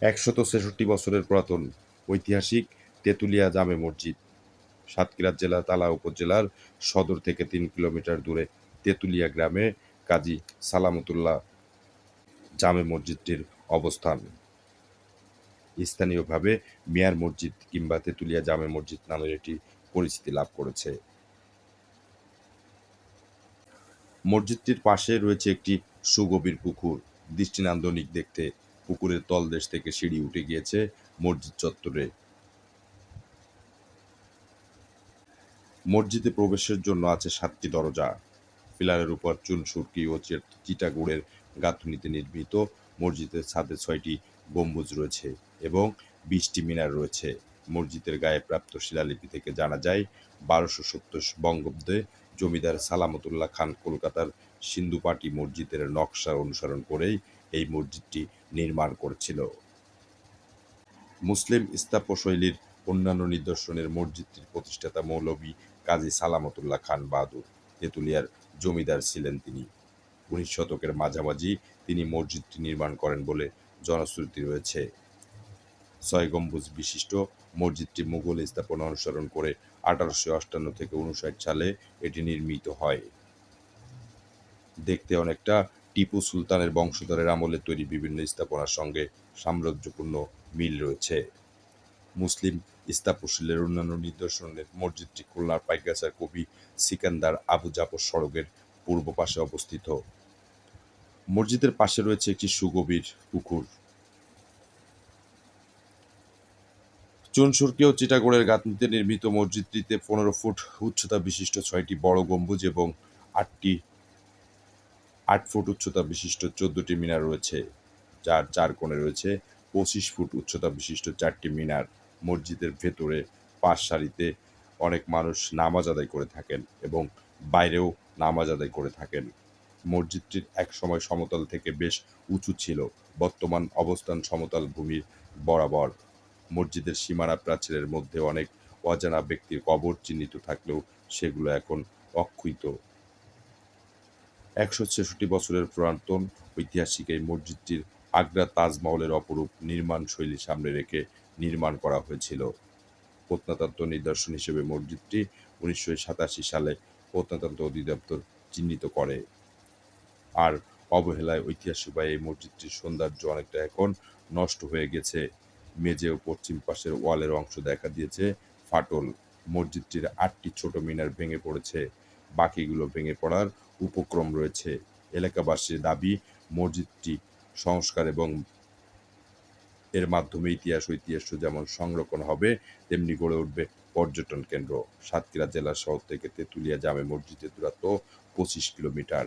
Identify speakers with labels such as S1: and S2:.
S1: একশত ছেষট্টি বছরের পুরাতন ঐতিহাসিক তেঁতুলিয়া জামে মসজিদ। সাতক্ষীরা জেলা, তালা উপজেলার সদর থেকে তিন কিলোমিটার দূরে তেঁতুলিয়া গ্রামে কাজী সালামতুল্লাহ জামে মসজিদটির অবস্থান। স্থানীয়ভাবে মিয়ার মসজিদ কিংবা তেঁতুলিয়া জামে মসজিদ নামের এটি পরিচিতি লাভ করেছে। মসজিদটির পাশে রয়েছে একটি সুগভীর পুকুর। দৃষ্টিনান্দনিক দেখতে পুকুরের তলদেশ থেকে সিঁড়ি উঠে গিয়েছে মসজিদ চত্বরে। মসজিদে প্রবেশের জন্য আছে সাতটি দরজা। পিলারের উপর চুন, সুরকি ও চিটাগুড়ের গাঁথুনিতে নির্মিত মসজিদের ছাদে ছয়টি গম্বুজ রয়েছে এবং বিশটি মিনার রয়েছে। মসজিদের গায়ে প্রাপ্ত শিলালিপি থেকে জানা যায়, বারোশো সত্তর বঙ্গাব্দে জমিদার সালামতুল্লাহ খান কলকাতার সিন্ধুপাটি মসজিদের নকশা অনুসরণ করেই এই মসজিদটি নির্মাণ করেছিল। মুসলিম স্থাপত্যশৈলীর অন্যান্য নিদর্শনের মসজিদটির প্রতিষ্ঠাতা মৌলভী কাজী সালামতুল্লাহ খান বাহাদুর তেঁতুলিয়ার জমিদার ছিলেন তিনি। উনিশ শতকের মাঝামাঝি তিনি মসজিদটি নির্মাণ করেন বলে জনশ্রুতি রয়েছে। ছয় গম্বুজ বিশিষ্ট মসজিদটি মুঘল স্থাপনা অনুসরণ করে আঠারোশো অষ্টান্ন থেকে উনষাট সালে এটি নির্মিত হয়। দেখতে অনেকটা টিপু সুলতানের বংশধরের আমলে তৈরি বিভিন্ন স্থাপনার সঙ্গে সাম্রাজ্যপূর্ণ মিল রয়েছে। মুসলিম স্থাপত্যশৈলের অন্যান্য নিদর্শনের মসজিদটি খুলনার পাইকাসার কবি সিকান্দার আবু জাফর সড়কের পূর্ব পাশে অবস্থিত। মসজিদের পাশে রয়েছে একটি সুগভীর পুকুর। চুনসুরকি ও চিটাগড়ের গাঁথনিতে নির্মিত মসজিদটিতে পনেরো ফুট উচ্চতা বিশিষ্ট ছয়টি বড় গম্বুজ এবং আটটি আট ফুট উচ্চতা বিশিষ্ট চোদ্দটি মিনার রয়েছে, যার চার কোণে রয়েছে পঁচিশ ফুট উচ্চতা বিশিষ্ট চারটি মিনার। মসজিদের ভেতরে পাশ সারিতে অনেক মানুষ নামাজ আদায় করে থাকেন এবং বাইরেও নামাজ আদায় করে থাকেন। মসজিদটির এক সময় সমতল থেকে বেশ উঁচু ছিল। বর্তমান অবস্থান সমতল ভূমির বরাবর। মসজিদের সীমানা প্রাচীরের মধ্যে অনেক অজানা ব্যক্তির কবর চিহ্নিত থাকলেও সেগুলো এখন অক্ষুইত একশো ছেষট্টি বছরের পুরাতন ঐতিহাসিক এই মসজিদটির আগ্রা তাজমহলের অপরূপ নির্মাণ শৈলী সামনে রেখে নির্মাণ করা হয়েছিল। প্রত্নতত্ত্ব নিদর্শন হিসেবে মসজিদটি উনিশশো সাতাশি সালে প্রত্নতত্ত্ব অধিদপ্তর চিহ্নিত করে। আর অবহেলায় ঐতিহাসিকভাবে এই মসজিদটির সৌন্দর্য অনেকটা এখন নষ্ট হয়ে গেছে। মেঝে ও পশ্চিম পাশের ওয়ালের অংশ দেখা দিয়েছে। ফাটল মসজিদটির আটটি ছোট মিনার ভেঙে পড়েছে। বাকিগুলো ভেঙে পড়ার উপক্রম রয়েছে। এলাকাবাসীর দাবি, মসজিদটি সংস্কার এবং এর মাধ্যমে ইতিহাস ঐতিহ্য যেমন সংরক্ষণ হবে, তেমনি গড়ে উঠবে পর্যটন কেন্দ্র। সাতক্ষীরা জেলার শহর থেকে তেঁতুলিয়া জামে মসজিদের দূরত্ব পঁচিশ কিলোমিটার।